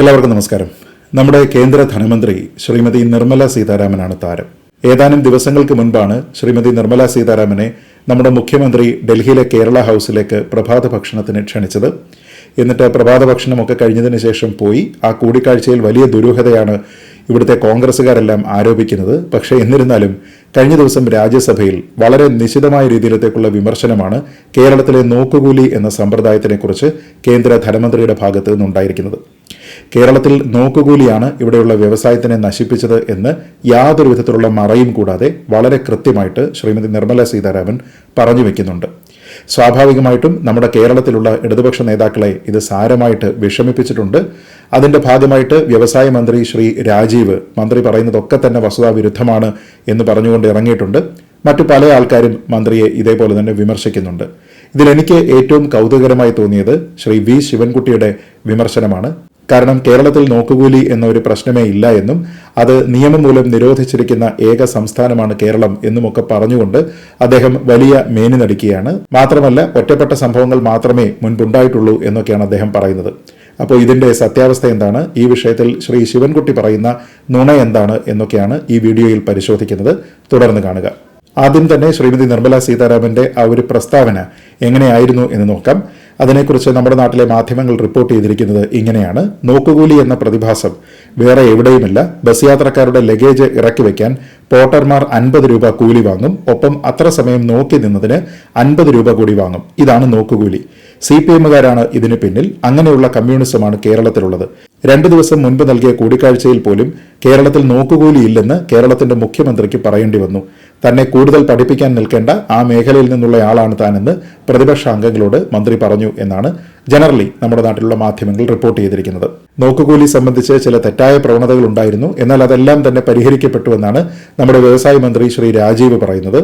എല്ലാവർക്കും നമസ്കാരം. നമ്മുടെ കേന്ദ്ര ധനമന്ത്രി ശ്രീമതി നിർമ്മല സീതാരാമനാണ് താരം. ഏതാനും ദിവസങ്ങൾക്ക് മുൻപാണ് ശ്രീമതി നിർമ്മല സീതാരാമനെ നമ്മുടെ മുഖ്യമന്ത്രി ഡൽഹിയിലെ കേരള ഹൗസിലേക്ക് പ്രഭാത ഭക്ഷണത്തിന് ക്ഷണിച്ചത്. എന്നിട്ട് പ്രഭാത ഭക്ഷണമൊക്കെ കഴിഞ്ഞതിന് ശേഷം പോയി ആ കൂടിക്കാഴ്ചയിൽ വലിയ ദുരൂഹതയാണ് ഇവിടുത്തെ കോൺഗ്രസ്സുകാരെല്ലാം ആരോപിക്കുന്നത്. പക്ഷേ എന്നിരുന്നാലും കഴിഞ്ഞ ദിവസം രാജ്യസഭയിൽ വളരെ നിശിതമായ രീതിയിലത്തേക്കുള്ള വിമർശനമാണ് കേരളത്തിലെ നോക്കുകൂലി എന്ന സമ്പ്രദായത്തിനെക്കുറിച്ച് കേന്ദ്ര ധനമന്ത്രിയുടെ ഭാഗത്ത് നിന്നുണ്ടായിരിക്കുന്നത്. കേരളത്തിൽ നോക്കുകൂലിയാണ് ഇവിടെയുള്ള വ്യവസായത്തിനെ നശിപ്പിച്ചത് എന്ന് യാതൊരു വിധത്തിലുള്ള മറയും കൂടാതെ വളരെ കൃത്യമായിട്ട് ശ്രീമതി നിർമ്മല സീതാരാമൻ പറഞ്ഞു വെക്കുന്നുണ്ട്. സ്വാഭാവികമായിട്ടും നമ്മുടെ കേരളത്തിലുള്ള ഇടതുപക്ഷ നേതാക്കളെ ഇത് സാരമായിട്ട് വിഷമിപ്പിച്ചിട്ടുണ്ട്. അതിന്റെ ഭാഗമായിട്ട് വ്യവസായ മന്ത്രി ശ്രീ രാജീവ് മന്ത്രി പറയുന്നതൊക്കെ തന്നെ വസ്തുതാ വിരുദ്ധമാണ് എന്ന് പറഞ്ഞുകൊണ്ട് ഇറങ്ങിയിട്ടുണ്ട്. മറ്റു പല ആൾക്കാരും മന്ത്രിയെ ഇതേപോലെ തന്നെ വിമർശിക്കുന്നുണ്ട്. ഇതിലെനിക്ക് ഏറ്റവും കൗതുകകരമായി തോന്നിയത് ശ്രീ വി ശിവൻകുട്ടിയുടെ വിമർശനമാണ്. കാരണം കേരളത്തിൽ നോക്കുകൂലി എന്ന ഒരു പ്രശ്നമേ ഇല്ല എന്നും അത് നിയമം മൂലം നിരോധിച്ചിരിക്കുന്ന ഏക സംസ്ഥാനമാണ് കേരളം എന്നുമൊക്കെ പറഞ്ഞുകൊണ്ട് അദ്ദേഹം വലിയ മേനി നടിക്കുകയാണ്. മാത്രമല്ല ഒറ്റപ്പെട്ട സംഭവങ്ങൾ മാത്രമേ മുൻപുണ്ടായിട്ടുള്ളൂ എന്നൊക്കെയാണ് അദ്ദേഹം പറയുന്നത്. അപ്പോൾ ഇതിന്റെ സത്യാവസ്ഥ എന്താണ്? ഈ വിഷയത്തിൽ ശ്രീ ശിവൻകുട്ടി പറയുന്ന നുണ എന്താണ് എന്നൊക്കെയാണ് ഈ വീഡിയോയിൽ പരിശോധിക്കുന്നത്. തുടർന്ന് കാണുക. ആദ്യം തന്നെ ശ്രീമതി നിർമ്മല സീതാരാമന്റെ ആ ഒരു പ്രസ്താവന എങ്ങനെയായിരുന്നു എന്ന് നോക്കാം. അതിനെക്കുറിച്ച് നമ്മുടെ നാട്ടിലെ മാധ്യമങ്ങൾ റിപ്പോർട്ട് ചെയ്തിരിക്കുന്നത് ഇങ്ങനെയാണ്. നോക്കുകൂലി എന്ന പ്രതിഭാസം വേറെ എവിടെയുമില്ല. ബസ് യാത്രക്കാരുടെ ലഗേജ് ഇറക്കി വയ്ക്കാൻ പോട്ടർമാർ അൻപത് രൂപ കൂലി വാങ്ങും. ഒപ്പം അത്ര സമയം നോക്കി നിന്നതിന് അൻപത് രൂപ കൂടി വാങ്ങും. ഇതാണ് നോക്കുകൂലി. സി പി എമ്മുകാരാണ് ഇതിന് പിന്നിൽ. അങ്ങനെയുള്ള കമ്മ്യൂണിസമാണ് കേരളത്തിലുള്ളത്. രണ്ടു ദിവസം മുൻപ് നൽകിയ കൂടിക്കാഴ്ചയിൽ പോലും കേരളത്തിൽ നോക്കുകൂലി ഇല്ലെന്ന് കേരളത്തിന്റെ മുഖ്യമന്ത്രിക്ക് പറയേണ്ടി വന്നു. തന്നെ കൂടുതൽ പഠിപ്പിക്കാൻ നിൽക്കേണ്ട ആ മേഖലയിൽ നിന്നുള്ളയാളാണ് താനെന്ന് പ്രതിപക്ഷ അംഗങ്ങളോട് മന്ത്രി പറഞ്ഞു എന്നാണ് ജനറലി നമ്മുടെ നാട്ടിലുള്ള മാധ്യമങ്ങൾ റിപ്പോർട്ട് ചെയ്തിരിക്കുന്നത്. നോക്കുകൂലി സംബന്ധിച്ച് ചില തെറ്റായ പ്രവണതകൾ ഉണ്ടായിരുന്നു. എന്നാൽ അതെല്ലാം തന്നെ പരിഹരിക്കപ്പെട്ടുവെന്നാണ് നമ്മുടെ വ്യവസായ മന്ത്രി ശ്രീ രാജീവ് പറയുന്നത്.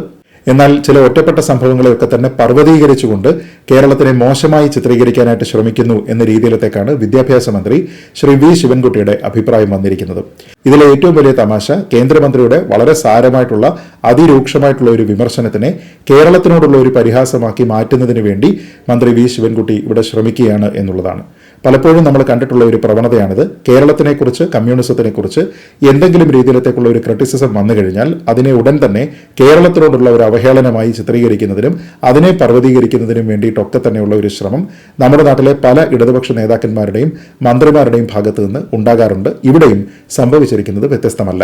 എന്നാൽ ചില ഒറ്റപ്പെട്ട സംഭവങ്ങളെയൊക്കെ തന്നെ പർവതീകരിച്ചുകൊണ്ട് കേരളത്തിനെ മോശമായി ചിത്രീകരിക്കാനായിട്ട് ശ്രമിക്കുന്നു എന്ന രീതിയിലത്തേക്കാണ് വിദ്യാഭ്യാസ മന്ത്രി ശ്രീ വി ശിവൻകുട്ടിയുടെ അഭിപ്രായം വന്നിരിക്കുന്നത്. ഇതിലെ ഏറ്റവും വലിയ തമാശ കേന്ദ്രമന്ത്രിയുടെ വളരെ സാരമായിട്ടുള്ള അതിരൂക്ഷമായിട്ടുള്ള ഒരു വിമർശനത്തിനെ കേരളത്തിനോടുള്ള ഒരു പരിഹാസമാക്കി മാറ്റുന്നതിന് വേണ്ടി മന്ത്രി വി ശിവൻകുട്ടി ഇവിടെ ശ്രമിക്കുകയാണ് എന്നുള്ളതാണ്. പലപ്പോഴും നമ്മൾ കണ്ടിട്ടുള്ള ഒരു പ്രവണതയാണിത്. കേരളത്തിനെക്കുറിച്ച് കമ്മ്യൂണിസത്തിനെക്കുറിച്ച് എന്തെങ്കിലും രീതിയിലത്തേക്കുള്ള ഒരു ക്രിറ്റിസിസം വന്നു കഴിഞ്ഞാൽ അതിനെ ഉടൻ തന്നെ കേരളത്തിനോടുള്ള ഒരു അവഹേളനമായി ചിത്രീകരിക്കുന്നതിനും അതിനെ പർവതീകരിക്കുന്നതിനും വേണ്ടിയിട്ടൊക്കെ തന്നെയുള്ള ഒരു ശ്രമം നമ്മുടെ നാട്ടിലെ പല ഇടതുപക്ഷ നേതാക്കന്മാരുടെയും മന്ത്രിമാരുടെയും ഭാഗത്തു നിന്ന് ഉണ്ടാകാറുണ്ട്. ഇവിടെയും സംഭവിച്ചിരിക്കുന്നത് വ്യത്യസ്തമല്ല.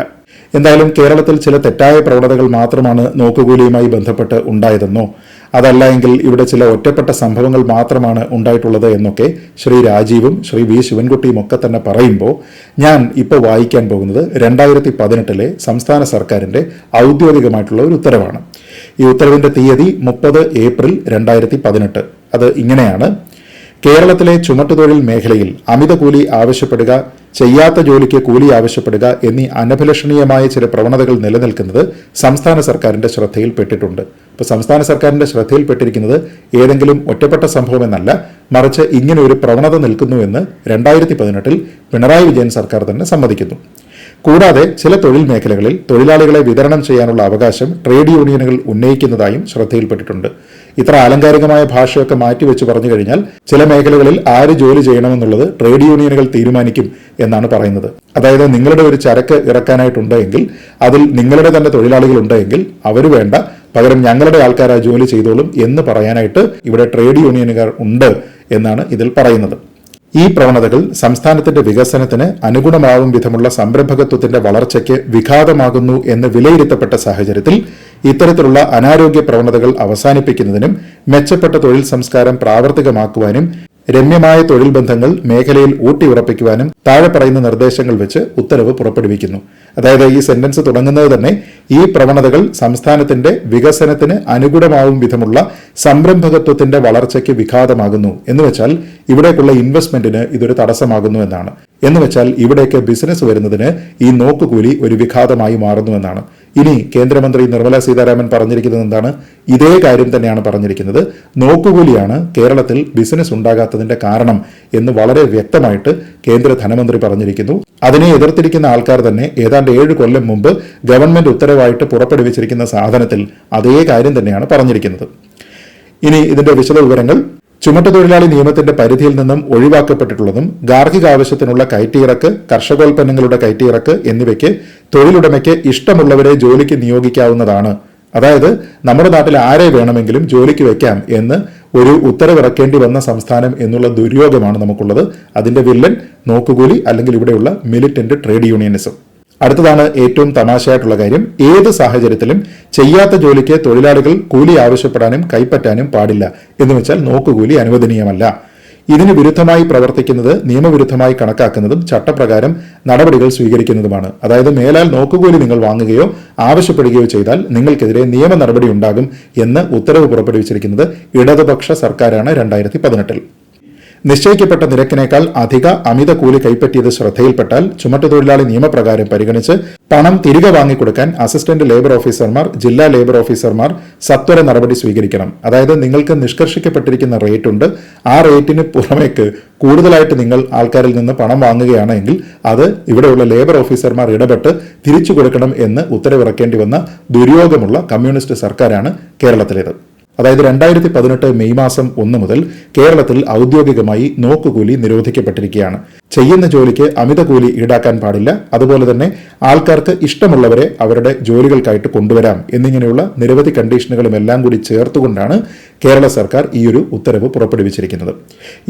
എന്തായാലും കേരളത്തിൽ ചില തെറ്റായ പ്രവണതകൾ മാത്രമാണ് നോക്കുകൂലിയുമായി ബന്ധപ്പെട്ട് ഉണ്ടായതെന്നോ അതല്ല എങ്കിൽ ഇവിടെ ചില ഒറ്റപ്പെട്ട സംഭവങ്ങൾ മാത്രമാണ് ഉണ്ടായിട്ടുള്ളത് എന്നൊക്കെ ശ്രീ രാജീവും ശ്രീ വി ശിവൻകുട്ടിയും ഒക്കെ തന്നെ പറയുമ്പോൾ ഞാൻ ഇപ്പോൾ വായിക്കാൻ പോകുന്നത് രണ്ടായിരത്തി പതിനെട്ടിലെ സംസ്ഥാന സർക്കാരിന്റെ ഔദ്യോഗികമായിട്ടുള്ള ഒരു ഉത്തരവാണ്. ഈ ഉത്തരവിന്റെ തീയതി മുപ്പത് ഏപ്രിൽ രണ്ടായിരത്തി പതിനെട്ട്. അത് ഇങ്ങനെയാണ്. കേരളത്തിലെ ചുമട്ടുതൊഴിൽ മേഖലയിൽ അമിത കൂലി ആവശ്യപ്പെടുക ചെയ്യാത്ത ജോലിക്ക് കൂലി ആവശ്യപ്പെടുക എന്നീ അനഭിലഷണീയമായ ചില പ്രവണതകൾ നിലനിൽക്കുന്നത് സംസ്ഥാന സർക്കാരിന്റെ ശ്രദ്ധയിൽപ്പെട്ടിട്ടുണ്ട്. ഇപ്പോൾ സംസ്ഥാന സർക്കാരിന്റെ ശ്രദ്ധയിൽപ്പെട്ടിരിക്കുന്നത് ഏതെങ്കിലും ഒറ്റപ്പെട്ട സംഭവമെന്നല്ല മറിച്ച് ഇങ്ങനെ ഒരു പ്രവണത നിൽക്കുന്നുവെന്ന് രണ്ടായിരത്തി പതിനെട്ടിൽ പിണറായി വിജയൻ സർക്കാർ തന്നെ സമ്മതിക്കുന്നു. കൂടാതെ ചില തൊഴിൽ മേഖലകളിൽ തൊഴിലാളികളെ വിതരണം ചെയ്യാനുള്ള അവകാശം ട്രേഡ് യൂണിയനുകൾ ഉന്നയിക്കുന്നതായും ശ്രദ്ധയിൽപ്പെട്ടിട്ടുണ്ട്. ഇത്ര ആലങ്കാരികമായ ഭാഷയൊക്കെ മാറ്റിവെച്ച് പറഞ്ഞു കഴിഞ്ഞാൽ ചില മേഖലകളിൽ ആര് ജോലി ചെയ്യണമെന്നുള്ളത് ട്രേഡ് യൂണിയനുകൾ തീരുമാനിക്കും എന്നാണ് പറയുന്നത്. അതായത് നിങ്ങളുടെ ഒരു ചരക്ക് ഇറക്കാനായിട്ടുണ്ട് എങ്കിൽ അതിൽ നിങ്ങളുടെ തന്നെ തൊഴിലാളികൾ ഉണ്ടെങ്കിൽ അവർ വേണ്ട പകരം ഞങ്ങളുടെ ആൾക്കാർ ആ ജോലി ചെയ്തോളും എന്ന് പറയാനായിട്ട് ഇവിടെ ട്രേഡ് യൂണിയനുകാർ ഉണ്ട് എന്നാണ് ഇതിൽ പറയുന്നത്. ഈ പ്രവണതകൾ സംസ്ഥാനത്തിന്റെ വികസനത്തിന് അനുഗുണമാവും വിധമുള്ള സംരംഭകത്വത്തിന്റെ വളർച്ചയ്ക്ക് വിഘാതമാകുന്നു എന്ന് വിലയിരുത്തപ്പെട്ട സാഹചര്യത്തിൽ ഇത്തരത്തിലുള്ള അനാരോഗ്യ പ്രവണതകൾ അവസാനിപ്പിക്കുന്നതിനും മെച്ചപ്പെട്ട തൊഴിൽ സംസ്കാരം പ്രാവർത്തികമാക്കുവാനും രമ്യമായ തൊഴിൽ ബന്ധങ്ങൾ മേഖലയിൽ ഊട്ടിയുറപ്പിക്കുവാനും താഴെ പറയുന്ന നിർദ്ദേശങ്ങൾ വെച്ച് ഉത്തരവ് പുറപ്പെടുവിക്കുന്നു. അതായത് ഈ സെന്റൻസ് തുടങ്ങുന്നത് തന്നെ ഈ പ്രവണതകൾ സംസ്ഥാനത്തിന്റെ വികസനത്തിന് അനുകൂലമാവും വിധമുള്ള സംരംഭകത്വത്തിന്റെ വളർച്ചയ്ക്ക് വിഘാതമാകുന്നു എന്ന് വെച്ചാൽ ഇവിടേക്കുള്ള ഇൻവെസ്റ്റ്മെന്റിന് ഇതൊരു തടസ്സമാകുന്നു എന്നാണ്. എന്ന് വെച്ചാൽ ഇവിടേക്ക് ബിസിനസ് വരുന്നതിന് ഈ നോക്കുകൂലി ഒരു വിഘാതമായി മാറുന്നു എന്നാണ്. ഇനി കേന്ദ്രമന്ത്രി നിർമ്മല സീതാരാമൻ പറഞ്ഞിരിക്കുന്നത് എന്താണ്? ഇതേ കാര്യം തന്നെയാണ് പറഞ്ഞിരിക്കുന്നത്. നോക്കുകൂലിയാണ് കേരളത്തിൽ ബിസിനസ് ഉണ്ടാകാത്തതിന്റെ കാരണം എന്ന് വളരെ വ്യക്തമായിട്ട് കേന്ദ്ര ധനമന്ത്രി പറഞ്ഞിരിക്കുന്നു. അതിനെ എതിർത്തിരിക്കുന്ന ആൾക്കാർ തന്നെ ഏതാണ്ട് ഏഴ് കൊല്ലം മുമ്പ് ഗവൺമെന്റ് ഉത്തരവായിട്ട് പുറപ്പെടുവിച്ചിരിക്കുന്ന സാധനത്തിൽ അതേ കാര്യം തന്നെയാണ് പറഞ്ഞിരിക്കുന്നത്. ഇനി ഇതിന്റെ വിശദ വിവരങ്ങൾ ചുമട്ടുതൊഴിലാളി നിയമത്തിന്റെ പരിധിയിൽ നിന്നും ഒഴിവാക്കപ്പെട്ടിട്ടുള്ളതും ഗാർഹിക ആവശ്യത്തിനുള്ള കയറ്റിയിറക്ക് കർഷകോൽപ്പന്നങ്ങളുടെ കയറ്റിയിറക്ക് എന്നിവയ്ക്ക് തൊഴിലുടമയ്ക്ക് ഇഷ്ടമുള്ളവരെ ജോലിക്ക് നിയോഗിക്കാവുന്നതാണ്. അതായത് നമ്മുടെ നാട്ടിൽ ആരെ വേണമെങ്കിലും ജോലിക്ക് വെക്കാം എന്ന് ഒരു ഉത്തരവിറക്കേണ്ടി വന്ന സംസ്ഥാനം എന്നുള്ള ദുര്യോഗമാണ് നമുക്കുള്ളത്. അതിന്റെ വില്ലൻ നോക്കുകൂലി അല്ലെങ്കിൽ ഇവിടെയുള്ള മിലിറ്റന്റ് ട്രേഡ് യൂണിയനിസം അടുത്തതാണ് ഏറ്റവും തമാശയായിട്ടുള്ള കാര്യം. ഏത് സാഹചര്യത്തിലും ചെയ്യാത്ത ജോലിക്ക് തൊഴിലാളികൾ കൂലി ആവശ്യപ്പെടാനും കൈപ്പറ്റാനും പാടില്ല. എന്ന് വെച്ചാൽ നോക്കുകൂലി അനുവദനീയമല്ല. ഇതിന് വിരുദ്ധമായി പ്രവർത്തിക്കുന്നത് നിയമവിരുദ്ധമായി കണക്കാക്കുന്നതും ചട്ടപ്രകാരം നടപടികൾ സ്വീകരിക്കുന്നതുമാണ്. അതായത് മേലാൽ നോക്കുകൂലി നിങ്ങൾ വാങ്ങുകയോ ആവശ്യപ്പെടുകയോ ചെയ്താൽ നിങ്ങൾക്കെതിരെ നിയമ നടപടി ഉണ്ടാകും എന്ന് ഉത്തരവ് പുറപ്പെടുവിച്ചിരിക്കുന്നത് ഇടതുപക്ഷ സർക്കാരാണ് രണ്ടായിരത്തി പതിനെട്ടിൽ. നിശ്ചയിക്കപ്പെട്ട നിരക്കിനേക്കാൾ അധിക അമിത കൂലി കൈപ്പറ്റിയത് ശ്രദ്ധയിൽപ്പെട്ടാൽ ചുമട്ടുതൊഴിലാളി നിയമപ്രകാരം പരിഗണിച്ച് പണം തിരികെ വാങ്ങിക്കൊടുക്കാൻ അസിസ്റ്റന്റ് ലേബർ ഓഫീസർമാർ ജില്ലാ ലേബർ ഓഫീസർമാർ സത്വര നടപടി സ്വീകരിക്കണം. അതായത് നിങ്ങൾക്ക് നിഷ്കർഷിക്കപ്പെട്ടിരിക്കുന്ന റേറ്റ് ഉണ്ട്. ആ റേറ്റിന് പുറമേക്ക് കൂടുതലായിട്ട് നിങ്ങൾ ആൾക്കാരിൽ നിന്ന് പണം വാങ്ങുകയാണെങ്കിൽ അത് ഇവിടെയുള്ള ലേബർ ഓഫീസർമാർ ഇടപെട്ട് തിരിച്ചു കൊടുക്കണം എന്ന് ഉത്തരവിറക്കേണ്ടി വന്ന ദുര്യോഗമുള്ള കമ്മ്യൂണിസ്റ്റ് സർക്കാരാണ് കേരളത്തിലേത്. അതായത് രണ്ടായിരത്തി പതിനെട്ട് മെയ് മാസം ഒന്ന് മുതൽ കേരളത്തിൽ ഔദ്യോഗികമായി നോക്കുകൂലി നിരോധിക്കപ്പെട്ടിരിക്കുകയാണ്. ചെയ്യുന്ന ജോലിക്ക് അമിത കൂലി ഈടാക്കാൻ പാടില്ല. അതുപോലെ തന്നെ ആൾക്കാർക്ക് ഇഷ്ടമുള്ളവരെ അവരുടെ ജോലികൾക്കായിട്ട് കൊണ്ടുവരാം. എന്നിങ്ങനെയുള്ള നിരവധി കണ്ടീഷനുകളും എല്ലാം കൂടി ചേർത്തുകൊണ്ടാണ് കേരള സർക്കാർ ഈ ഒരു ഉത്തരവ് പുറപ്പെടുവിച്ചിരിക്കുന്നത്.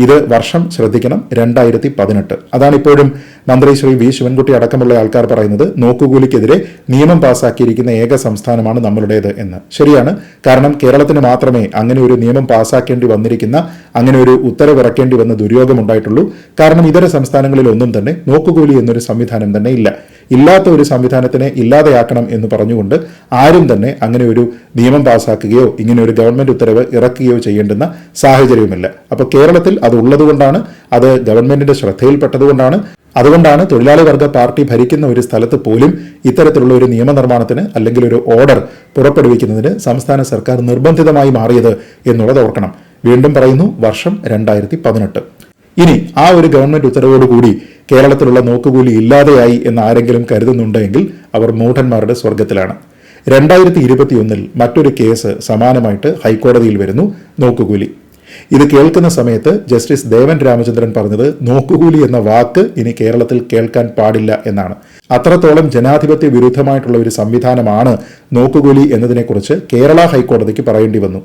ഇത് വർഷം ശ്രദ്ധിക്കണം രണ്ടായിരത്തി പതിനെട്ട് അതാണ് ഇപ്പോഴും മന്ത്രി ശ്രീ വി ശിവൻകുട്ടി അടക്കമുള്ള ആൾക്കാർ പറയുന്നത് നോക്കുകൂലിക്കെതിരെ നിയമം പാസാക്കിയിരിക്കുന്ന ഏക സംസ്ഥാനമാണ് നമ്മളുടേത് എന്ന്. ശരിയാണ്. കാരണം കേരളത്തിന് മാത്രമേ അങ്ങനെ ഒരു നിയമം പാസാക്കേണ്ടി വന്നിരിക്കുന്ന അങ്ങനെ ഒരു ഉത്തരവിറക്കേണ്ടി വന്ന ദുര്യോഗമുണ്ടായിട്ടുള്ളൂ കാരണം ഇതര സംസ്ഥാനങ്ങളിൽ ഒന്നും തന്നെ നോക്കുകൂലി എന്നൊരു സംവിധാനം തന്നെ ഇല്ല. ഇല്ലാത്ത ഒരു സംവിധാനത്തിനെ ഇല്ലാതെയാക്കണം എന്ന് പറഞ്ഞുകൊണ്ട് ആരും തന്നെ അങ്ങനെ ഒരു നിയമം പാസാക്കുകയോ ഇങ്ങനെ ഒരു ഗവൺമെന്റ് ഉത്തരവ് ഇറക്കുകയോ ചെയ്യേണ്ടുന്ന സാഹചര്യവുമില്ല. അപ്പോൾ കേരളത്തിൽ അത് ഉള്ളതുകൊണ്ടാണ് അത് ഗവൺമെന്റിന്റെ ശ്രദ്ധയിൽപ്പെട്ടതുകൊണ്ടാണ് അതുകൊണ്ടാണ് തൊഴിലാളി വർഗ പാർട്ടി ഭരിക്കുന്ന ഒരു സ്ഥലത്ത് പോലും ഇത്തരത്തിലുള്ള ഒരു നിയമനിർമ്മാണത്തിന് അല്ലെങ്കിൽ ഒരു ഓർഡർ പുറപ്പെടുവിക്കുന്നതിന് സംസ്ഥാന സർക്കാർ നിർബന്ധിതമായി മാറിയത് എന്നുള്ളത് ഓർക്കണം. വീണ്ടും പറയുന്നു വർഷം രണ്ടായിരത്തി പതിനെട്ട്. ഇനി ആ ഒരു ഗവൺമെന്റ് ഉത്തരവോടുകൂടി കേരളത്തിലുള്ള നോക്കുകൂലി ഇല്ലാതെയായി എന്ന് ആരെങ്കിലും കരുതുന്നുണ്ടെങ്കിൽ അവർ മൂഢന്മാരുടെ സ്വർഗത്തിലാണ് രണ്ടായിരത്തി ഇരുപത്തിയൊന്നിൽ മറ്റൊരു കേസ് സമാനമായിട്ട് ഹൈക്കോടതിയിൽ വരുന്നു നോക്കുകൂലി. ഇത് കേൾക്കുന്ന സമയത്ത് ജസ്റ്റിസ് ദേവൻ രാമചന്ദ്രൻ പറഞ്ഞത് നോക്കുകൂലി എന്ന വാക്ക് ഇനി കേരളത്തിൽ കേൾക്കാൻ പാടില്ല എന്നാണ്. അത്രത്തോളം ജനാധിപത്യ വിരുദ്ധമായിട്ടുള്ള ഒരു സംവിധാനമാണ് നോക്കുകൂലി എന്നതിനെക്കുറിച്ച് കേരള ഹൈക്കോടതിക്ക് പറയേണ്ടി വന്നു.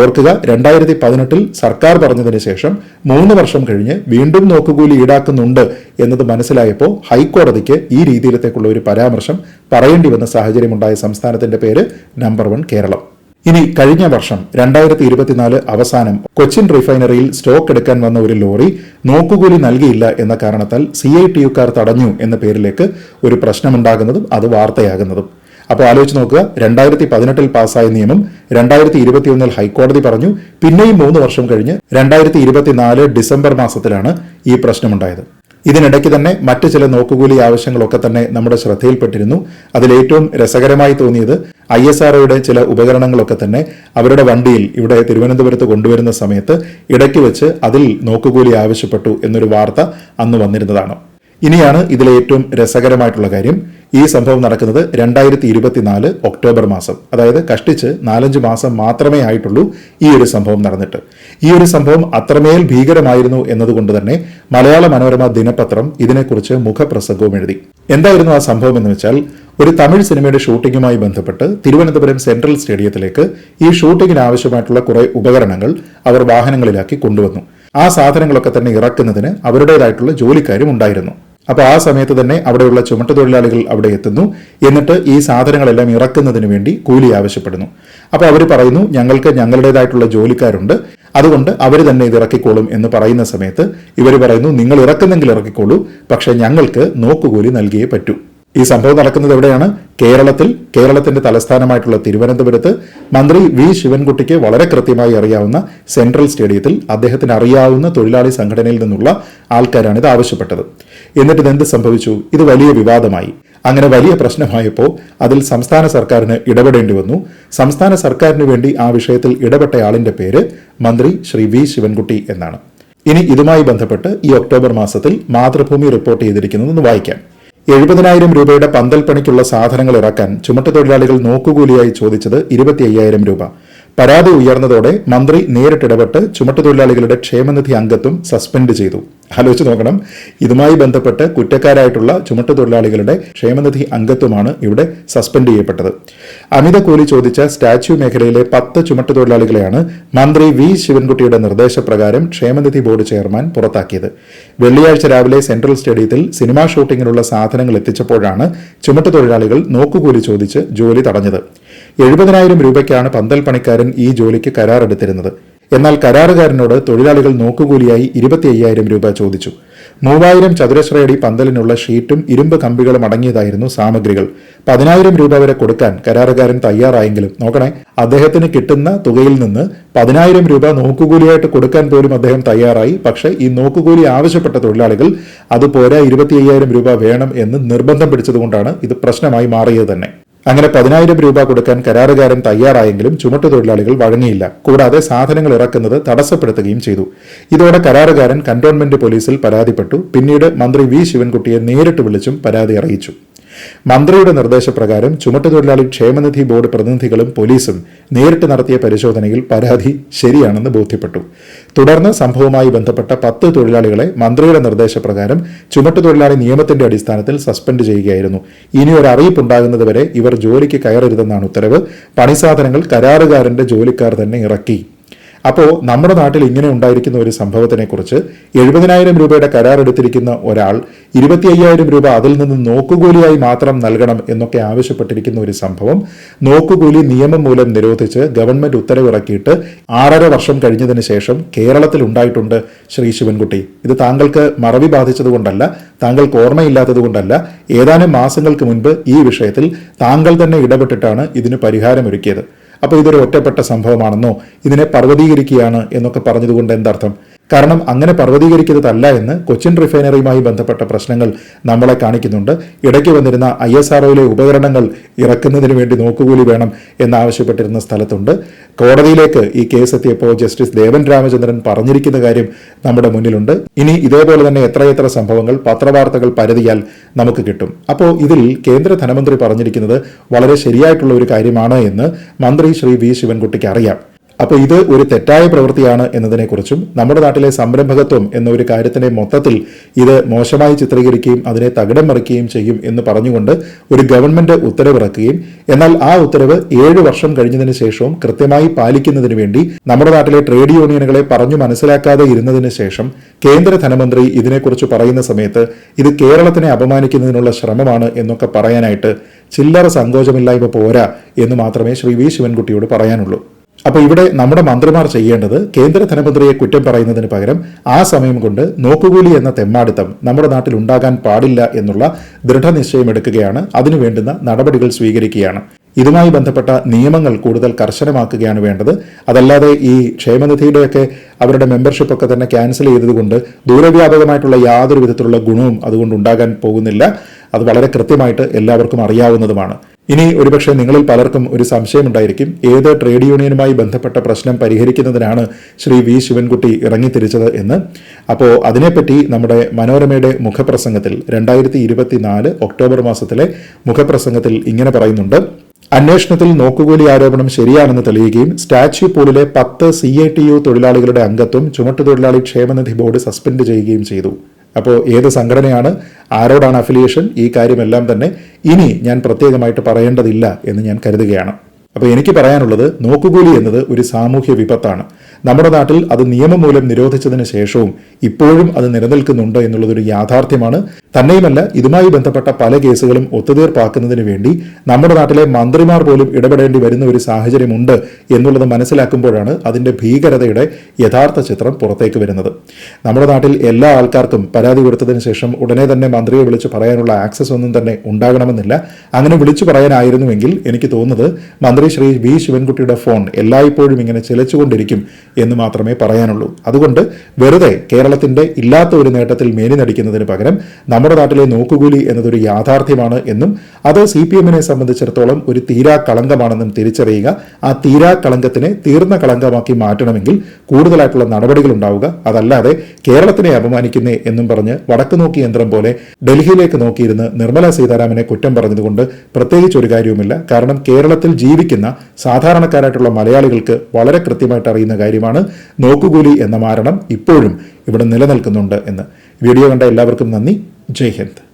ഓർക്കുക രണ്ടായിരത്തി പതിനെട്ടിൽ സർക്കാർ പറഞ്ഞതിന് ശേഷം മൂന്ന് വർഷം കഴിഞ്ഞ് വീണ്ടും നോക്കുകൂലി ഈടാക്കുന്നുണ്ട് എന്നത് മനസ്സിലായപ്പോൾ ഹൈക്കോടതിക്ക് ഈ രീതിയിലത്തേക്കുള്ള ഒരു പരാമർശം പറയേണ്ടി വന്ന സാഹചര്യമുണ്ടായ സംസ്ഥാനത്തിന്റെ പേര് നമ്പർ വൺ കേരളം. ഇനി കഴിഞ്ഞ വർഷം രണ്ടായിരത്തി ഇരുപത്തിനാല് അവസാനം കൊച്ചിൻ റിഫൈനറിയിൽ സ്റ്റോക്ക് എടുക്കാൻ വന്ന ഒരു ലോറി നോക്കുകൂലി നൽകിയില്ല എന്ന കാരണത്താൽ സി ഐ ടി യുക്കാർ തടഞ്ഞു എന്ന പേരിലേക്ക് ഒരു പ്രശ്നമുണ്ടാകുന്നതും അത് വാർത്തയാകുന്നതും. അപ്പോൾ ആലോചിച്ച് നോക്കുക രണ്ടായിരത്തി പതിനെട്ടിൽ പാസ്സായ നിയമം രണ്ടായിരത്തി ഇരുപത്തിയൊന്നിൽ ഹൈക്കോടതി പറഞ്ഞു പിന്നെയും മൂന്ന് വർഷം കഴിഞ്ഞ് രണ്ടായിരത്തി ഇരുപത്തിനാല് ഡിസംബർ മാസത്തിലാണ് ഈ പ്രശ്നമുണ്ടായത്. ഇതിനിടയ്ക്ക് തന്നെ മറ്റു ചില നോക്കുകൂലി ആവശ്യങ്ങളൊക്കെ തന്നെ നമ്മുടെ ശ്രദ്ധയിൽപ്പെട്ടിരുന്നു. അതിലേറ്റവും രസകരമായി തോന്നിയത് ഐ എസ് ആർഒയുടെ ചില ഉപകരണങ്ങളൊക്കെ തന്നെ അവരുടെ വണ്ടിയിൽ ഇവിടെ തിരുവനന്തപുരത്ത് കൊണ്ടുവരുന്ന സമയത്ത് ഇടയ്ക്ക് വെച്ച് അതിൽ നോക്കുകൂലി ആവശ്യപ്പെട്ടു എന്നൊരു വാർത്ത അന്ന് വന്നിരുന്നതാണ്. ഇനിയാണ് ഇതിലെ ഏറ്റവും രസകരമായിട്ടുള്ള കാര്യം. ഈ സംഭവം നടക്കുന്നത് രണ്ടായിരത്തി ഇരുപത്തിനാല് ഒക്ടോബർ മാസം. അതായത് കഷ്ടിച്ച് നാലഞ്ച് മാസം മാത്രമേ ആയിട്ടുള്ളൂ ഈ ഒരു സംഭവം നടന്നിട്ട്. ഈ ഒരു സംഭവം അത്രമേൽ ഭീകരമായിരുന്നു എന്നതുകൊണ്ട് തന്നെ മലയാള മനോരമ ദിനപത്രം ഇതിനെക്കുറിച്ച് മുഖപ്രസംഗവും എഴുതി. എന്തായിരുന്നു ആ സംഭവം എന്ന് വെച്ചാൽ ഒരു തമിഴ് സിനിമയുടെ ഷൂട്ടിങ്ങുമായി ബന്ധപ്പെട്ട് തിരുവനന്തപുരം സെൻട്രൽ സ്റ്റേഡിയത്തിലേക്ക് ഈ ഷൂട്ടിങ്ങിന് ആവശ്യമായിട്ടുള്ള കുറെ ഉപകരണങ്ങൾ അവർ വാഹനങ്ങളിലാക്കി കൊണ്ടുവന്നു. ആ സാധനങ്ങളൊക്കെ തന്നെ ഇറക്കുന്നതിന് അവരുടേതായിട്ടുള്ള ജോലിക്കാരും ഉണ്ടായിരുന്നു. അപ്പോൾ ആ സമയത്ത് തന്നെ അവിടെയുള്ള ചുമട്ടുതൊഴിലാളികൾ അവിടെ എത്തുന്നു. എന്നിട്ട് ഈ സാധനങ്ങളെല്ലാം ഇറക്കുന്നതിന് വേണ്ടി കൂലി ആവശ്യപ്പെടുന്നു. അപ്പോൾ അവർ പറയുന്നു ഞങ്ങൾക്ക് ഞങ്ങളുടേതായിട്ടുള്ള ജോലിക്കാരുണ്ട്. അതുകൊണ്ട് അവർ തന്നെ ഇത് ഇറക്കിക്കോളും എന്ന് പറയുന്ന സമയത്ത് ഇവർ പറയുന്നു നിങ്ങൾ ഇറക്കുന്നെങ്കിൽ ഇറക്കിക്കോളൂ. പക്ഷേ ഞങ്ങൾക്ക് നോക്കുകൂലി നൽകിയേ പറ്റൂ. ഈ സംഭവം നടക്കുന്നത് എവിടെയാണ്? കേരളത്തിൽ കേരളത്തിന്റെ തലസ്ഥാനമായിട്ടുള്ള തിരുവനന്തപുരത്ത്. മന്ത്രി വി ശിവൻകുട്ടിക്ക് വളരെ കൃത്യമായി അറിയാവുന്ന സെൻട്രൽ സ്റ്റേഡിയത്തിൽ അദ്ദേഹത്തിന് അറിയാവുന്ന തൊഴിലാളി സംഘടനയിൽ നിന്നുള്ള ആൾക്കാരാണ് ഇത് ആവശ്യപ്പെട്ടത്. എന്നിട്ട് ഇതെന്ത് സംഭവിച്ചു? ഇത് വലിയ വിവാദമായി. അങ്ങനെ വലിയ പ്രശ്നമായപ്പോൾ അതിൽ സംസ്ഥാന സർക്കാരിന് ഇടപെടേണ്ടി വന്നു. സംസ്ഥാന സർക്കാരിന് വേണ്ടി ആ വിഷയത്തിൽ ഇടപെട്ട ഇടപെട്ടയാളിന്റെ പേര് മന്ത്രി ശ്രീ വി ശിവൻകുട്ടി എന്നാണ്. ഇനി ഇതുമായി ബന്ധപ്പെട്ട് ഈ ഒക്ടോബർ മാസത്തിൽ മാതൃഭൂമി റിപ്പോർട്ട് ചെയ്തിരിക്കുന്നതെന്ന് വായിക്കാം. എഴുപതിനായിരം രൂപയുടെ പന്തൽ പണിക്കുള്ള സാധനങ്ങൾ ഇറക്കാൻ ചുമട്ടുതൊഴിലാളികൾ നോക്കുകൂലിയായി ചോദിച്ചത് ഇരുപത്തി അയ്യായിരം രൂപ. പരാതി ഉയർന്നതോടെ മന്ത്രി നേരിട്ടിടപെട്ട് ചുമട്ടുതൊഴിലാളികളുടെ ക്ഷേമനിധി അംഗത്വം സസ്പെൻഡ് ചെയ്തു. ആലോചിച്ച് നോക്കണം. ഇതുമായി ബന്ധപ്പെട്ട് കുറ്റക്കാരായിട്ടുള്ള ചുമട്ടുതൊഴിലാളികളുടെ ക്ഷേമനിധി അംഗത്വമാണ് ഇവിടെ സസ്പെൻഡ് ചെയ്യപ്പെട്ടത്. അമിത കൂലി ചോദിച്ച സ്റ്റാച്യു മേഖലയിലെ പത്ത് ചുമട്ടുതൊഴിലാളികളെയാണ് മന്ത്രി വി ശിവൻകുട്ടിയുടെ നിർദ്ദേശപ്രകാരം ക്ഷേമനിധി ബോർഡ് ചെയർമാൻ പുറത്താക്കിയത്. വെള്ളിയാഴ്ച രാവിലെ സെൻട്രൽ സ്റ്റേഡിയത്തിൽ സിനിമാ ഷൂട്ടിങ്ങിനുള്ള സാധനങ്ങൾ എത്തിച്ചപ്പോഴാണ് ചുമട്ടുതൊഴിലാളികൾ നോക്കുകൂലി ചോദിച്ച് ജോലി തടഞ്ഞത്. എഴുപതിനായിരം രൂപയ്ക്കാണ് പന്തൽ പണിക്കാരൻ ഈ ജോലിക്ക് കരാറെടുത്തിരുന്നത്. എന്നാൽ കരാറുകാരനോട് തൊഴിലാളികൾ നോക്കുകൂലിയായി ഇരുപത്തി അയ്യായിരം രൂപ ചോദിച്ചു. മൂവായിരം ചതുരശ്രയടി പന്തലിനുള്ള ഷീറ്റും ഇരുമ്പ് കമ്പികളും അടങ്ങിയതായിരുന്നു സാമഗ്രികൾ. പതിനായിരം രൂപ വരെ കൊടുക്കാൻ കരാറുകാരൻ തയ്യാറായെങ്കിലും നോക്കണേ അദ്ദേഹത്തിന് കിട്ടുന്ന തുകയിൽ നിന്ന് പതിനായിരം രൂപ നോക്കുകൂലിയായിട്ട് കൊടുക്കാൻ പോലും അദ്ദേഹം തയ്യാറായി. പക്ഷേ ഈ നോക്കുകൂലി ആവശ്യപ്പെട്ട തൊഴിലാളികൾ അത് പോരാ ഇരുപത്തി അയ്യായിരം രൂപ വേണം എന്ന് നിർബന്ധം പിടിച്ചതുകൊണ്ടാണ് ഇത് പ്രശ്നമായി മാറിയത് തന്നെ. അങ്ങനെ പതിനായിരം രൂപ കൊടുക്കാൻ കരാറുകാരൻ തയ്യാറായെങ്കിലും ചുമട്ടുതൊഴിലാളികൾ വഴങ്ങിയില്ല. കൂടാതെ സാധനങ്ങൾ ഇറക്കുന്നത് തടസ്സപ്പെടുത്തുകയും ചെയ്തു. ഇതോടെ കരാറുകാരൻ കന്റോൺമെന്റ് പോലീസിൽ പരാതിപ്പെട്ടു. പിന്നീട് മന്ത്രി വി. ശിവൻകുട്ടിയെ നേരിട്ട് വിളിച്ചും പരാതി അറിയിച്ചു. മന്ത്രിയുടെ നിർദ്ദേശപ്രകാരം ചുമട്ടുതൊഴിലാളി ക്ഷേമനിധി ബോർഡ് പ്രതിനിധികളും പോലീസും നേരിട്ട് നടത്തിയ പരിശോധനയിൽ പരാതി ശരിയാണെന്ന് ബോധ്യപ്പെട്ടു. തുടർന്ന് സംഭവവുമായി ബന്ധപ്പെട്ട പത്ത് തൊഴിലാളികളെ മന്ത്രിയുടെ നിർദ്ദേശപ്രകാരം ചുമട്ടുതൊഴിലാളി നിയമത്തിന്റെ അടിസ്ഥാനത്തിൽ സസ്പെൻഡ് ചെയ്യുകയായിരുന്നു. ഇനി ഒരു അറിയിപ്പുണ്ടാകുന്നതുവരെ ഇവർ ജോലിക്ക് കയറരുതെന്നാണ് ഉത്തരവ്. പണിസാധനങ്ങൾ കരാറുകാരന്റെ ജോലിക്കാർ തന്നെ ഇറക്കി. അപ്പോൾ നമ്മുടെ നാട്ടിൽ ഇങ്ങനെ ഉണ്ടായിരിക്കുന്ന ഒരു സംഭവത്തിനെക്കുറിച്ച് എഴുപതിനായിരം രൂപയുടെ കരാർ എടുത്തിരിക്കുന്ന ഒരാൾ ഇരുപത്തി അയ്യായിരം രൂപ അതിൽ നിന്ന് നോക്കുകൂലിയായി മാത്രം നൽകണം എന്നൊക്കെ ആവശ്യപ്പെട്ടിരിക്കുന്ന ഒരു സംഭവം നോക്കുകൂലി നിയമം മൂലം നിരോധിച്ച് ഗവൺമെന്റ് ഉത്തരവിറക്കിയിട്ട് ആറര വർഷം കഴിഞ്ഞതിന് ശേഷം കേരളത്തിൽ ഉണ്ടായിട്ടുണ്ട് ശ്രീ ശിവൻകുട്ടി. ഇത് താങ്കൾക്ക് മറവി ബാധിച്ചതുകൊണ്ടല്ല താങ്കൾക്ക് ഓർമ്മയില്ലാത്തതുകൊണ്ടല്ല ഏതാനും മാസങ്ങൾക്ക് മുൻപ് ഈ വിഷയത്തിൽ താങ്കൾ തന്നെ ഇടപെട്ടിട്ടാണ് ഇതിന് പരിഹാരമൊരുക്കിയത്. അപ്പോൾ ഇതൊരു ഒറ്റപ്പെട്ട സംഭവമാണെന്നോ ഇതിനെ പർവതീകരിക്കുകയാണ് എന്നൊക്കെ പറഞ്ഞതുകൊണ്ട് എന്തർത്ഥം? കാരണം അങ്ങനെ പർവതീകരിക്കുന്നതല്ല എന്ന് കൊച്ചിൻ റിഫൈനറിയുമായി ബന്ധപ്പെട്ട പ്രശ്നങ്ങൾ നമ്മളെ കാണിക്കുന്നുണ്ട്. ഇടയ്ക്ക് വന്നിരുന്ന ഐ എസ് ആർഒയിലെ ഉപകരണങ്ങൾ ഇറക്കുന്നതിന് വേണ്ടി നോക്കുകൂലി വേണം എന്നാവശ്യപ്പെട്ടിരുന്ന സ്ഥലത്തുണ്ട്. കോടതിയിലേക്ക് ഈ കേസ് എത്തിയപ്പോൾ ജസ്റ്റിസ് ദേവൻ രാമചന്ദ്രൻ പറഞ്ഞിരിക്കുന്ന കാര്യം നമ്മുടെ മുന്നിലുണ്ട്. ഇനി ഇതേപോലെ തന്നെ എത്രയെത്ര സംഭവങ്ങൾ പത്രവാർത്തകൾ പരതിയാൽ നമുക്ക് കിട്ടും. അപ്പോൾ ഇതിൽ കേന്ദ്ര ധനമന്ത്രി പറഞ്ഞിരിക്കുന്നത് വളരെ ശരിയായിട്ടുള്ള ഒരു കാര്യമാണ് എന്ന് മന്ത്രി ശ്രീ വി ശിവൻകുട്ടിക്ക് അറിയാം. അപ്പോൾ ഇത് ഒരു തെറ്റായ പ്രവൃത്തിയാണ് എന്നതിനെക്കുറിച്ചും നമ്മുടെ നാട്ടിലെ സംരംഭകത്വം എന്ന ഒരു കാര്യത്തിനെ മൊത്തത്തിൽ ഇത് മോശമായി ചിത്രീകരിക്കുകയും അതിനെ തകിടം മറിക്കുകയും ചെയ്യും എന്ന് പറഞ്ഞുകൊണ്ട് ഒരു ഗവൺമെന്റ് ഉത്തരവിറക്കുകയും എന്നാൽ ആ ഉത്തരവ് ഏഴ് വർഷം കഴിഞ്ഞതിന് ശേഷവും കൃത്യമായി പാലിക്കുന്നതിന് വേണ്ടി നമ്മുടെ നാട്ടിലെ ട്രേഡ് യൂണിയനുകളെ പറഞ്ഞു മനസ്സിലാക്കാതെ ഇരുന്നതിന് ശേഷം കേന്ദ്ര ധനമന്ത്രി ഇതിനെക്കുറിച്ച് പറയുന്ന സമയത്ത് ഇത് കേരളത്തിനെ അപമാനിക്കുന്നതിനുള്ള ശ്രമമാണ് എന്നൊക്കെ പറയാനായിട്ട് ചില്ലറ സങ്കോചമില്ലായ്മ പോരാ എന്ന് മാത്രമേ ശ്രീ വി ശിവൻകുട്ടിയോട് പറയാനുള്ളൂ. അപ്പോൾ ഇവിടെ നമ്മുടെ മന്ത്രിമാർ ചെയ്യേണ്ടത് കേന്ദ്ര ധനമന്ത്രിയെ കുറ്റം പറയുന്നതിന് പകരം ആ സമയം കൊണ്ട് നോക്കുകൂലി എന്ന തെമ്മാടിത്തം നമ്മുടെ നാട്ടിൽ ഉണ്ടാകാൻ പാടില്ല എന്നുള്ള ദൃഢനിശ്ചയം എടുക്കുകയാണ്. അതിനു വേണ്ടുന്ന നടപടികൾ സ്വീകരിക്കുകയാണ്. ഇതുമായി ബന്ധപ്പെട്ട നിയമങ്ങൾ കൂടുതൽ കർശനമാക്കുകയാണ് വേണ്ടത്. അതല്ലാതെ ഈ ക്ഷേമനിധിയുടെയൊക്കെ അവരുടെ മെമ്പർഷിപ്പ് ഒക്കെ തന്നെ ക്യാൻസൽ ചെയ്തതുകൊണ്ട് ദൂരവ്യാപകമായിട്ടുള്ള യാതൊരു വിധത്തിലുള്ള ഗുണവും അതുകൊണ്ട് ഉണ്ടാകാൻ പോകുന്നില്ല. അത് വളരെ കൃത്യമായിട്ട് എല്ലാവർക്കും അറിയാവുന്നതുമാണ്. ഇനി ഒരുപക്ഷെ നിങ്ങളിൽ പലർക്കും ഒരു സംശയമുണ്ടായിരിക്കും. ഏത് ട്രേഡ് യൂണിയനുമായി ബന്ധപ്പെട്ട പ്രശ്നം പരിഹരിക്കുന്നതിനാണ് ശ്രീ വി ശിവൻകുട്ടി ഇറങ്ങിത്തിരിച്ചത് എന്ന്. അപ്പോൾ അതിനെപ്പറ്റി നമ്മുടെ മനോരമയുടെ മുഖപ്രസംഗത്തിൽ രണ്ടായിരത്തി ഇരുപത്തിനാല് ഒക്ടോബർ മാസത്തിലെ മുഖപ്രസംഗത്തിൽ ഇങ്ങനെ പറയുന്നുണ്ട്. അന്വേഷണത്തിൽ നോക്കുകൂലി ആരോപണം ശരിയാണെന്ന് തെളിയുകയും സ്റ്റാച്യു പൂളിലെ പത്ത് സി ഐ ടി യു തൊഴിലാളികളുടെ അംഗത്വം ചുമട്ടുതൊഴിലാളി ക്ഷേമനിധി ബോർഡ് സസ്പെൻഡ് ചെയ്യുകയും ചെയ്തു. അപ്പോൾ ഏത് സംഘടനയാണ് ആരോടാണ് അഫിലിയേഷൻ ഈ കാര്യമെല്ലാം തന്നെ ഇനി ഞാൻ പ്രത്യേകമായിട്ട് പറയേണ്ടതില്ല എന്ന് ഞാൻ കരുതുകയാണ്. അപ്പോൾ എനിക്ക് പറയാനുള്ളത് നോക്കുകൂലി എന്നത് ഒരു സാമൂഹ്യ വിപത്താണ്. നമ്മുടെ നാട്ടിൽ അത് നിയമം മൂലം നിരോധിച്ചതിന് ശേഷവും ഇപ്പോഴും അത് നിലനിൽക്കുന്നുണ്ട് എന്നുള്ളതൊരു യാഥാർത്ഥ്യമാണ്. തന്നെയുമല്ല ഇതുമായി ബന്ധപ്പെട്ട പല കേസുകളും ഒത്തുതീർപ്പാക്കുന്നതിന് വേണ്ടി നമ്മുടെ നാട്ടിലെ മന്ത്രിമാർ പോലും ഇടപെടേണ്ടി വരുന്ന ഒരു സാഹചര്യമുണ്ട് എന്നുള്ളത് മനസ്സിലാക്കുമ്പോഴാണ് അതിന്റെ ഭീകരതയുടെ യഥാർത്ഥ ചിത്രം പുറത്തേക്ക് വരുന്നത്. നമ്മുടെ നാട്ടിൽ എല്ലാ ആൾക്കാർക്കും പരാതി കൊടുത്തതിന് ശേഷം ഉടനെ തന്നെ മന്ത്രിയെ വിളിച്ച് പറയാനുള്ള ആക്സസ് ഒന്നും തന്നെ ഉണ്ടാകണമെന്നില്ല. അങ്ങനെ വിളിച്ചു പറയാനായിരുന്നുവെങ്കിൽ എനിക്ക് തോന്നുന്നത് മന്ത്രി ശ്രീ വി ശിവൻകുട്ടിയുടെ ഫോൺ എല്ലായ്പ്പോഴും ഇങ്ങനെ ചിലച്ചുകൊണ്ടിരിക്കും എന്ന് മാത്രമേ പറയാനുള്ളൂ. അതുകൊണ്ട് വെറുതെ കേരളത്തിന്റെ ഇല്ലാത്ത ഒരു നേട്ടത്തിൽ മേനി നടിക്കുന്നതിന് പകരം നമ്മുടെ നാട്ടിലെ നോക്കുകൂലി എന്നതൊരു യാഥാർത്ഥ്യമാണ് എന്നും അത് സി പി എമ്മിനെ സംബന്ധിച്ചിടത്തോളം ഒരു തീരാ കളങ്കമാണെന്നും തിരിച്ചറിയുക ആ തീരാ കളങ്കത്തിനെ തീർന്ന കളങ്കമാക്കി മാറ്റണമെങ്കിൽ കൂടുതലായിട്ടുള്ള നടപടികൾ ഉണ്ടാവുക. അതല്ലാതെ കേരളത്തിനെ അപമാനിക്കുന്നേ എന്നും പറഞ്ഞ് വടക്ക് നോക്കി യന്ത്രം പോലെ ഡൽഹിയിലേക്ക് നോക്കിയിരുന്ന് നിർമ്മല സീതാരാമനെ കുറ്റം പറഞ്ഞതുകൊണ്ട് പ്രത്യേകിച്ച് ഒരു കാര്യവുമില്ല. കാരണം കേരളത്തിൽ ജീവിക്കുന്ന സാധാരണക്കാരായിട്ടുള്ള മലയാളികൾക്ക് വളരെ കൃത്യമായിട്ട് അറിയുന്ന കാര്യമാണ് നോക്കുകൂലി എന്ന മാരണം ഇപ്പോഴും ഇവിടെ നിലനിൽക്കുന്നുണ്ട് എന്ന്. വീഡിയോ കണ്ട എല്ലാവർക്കും നന്ദി. ജയ് ഹിന്ദ്.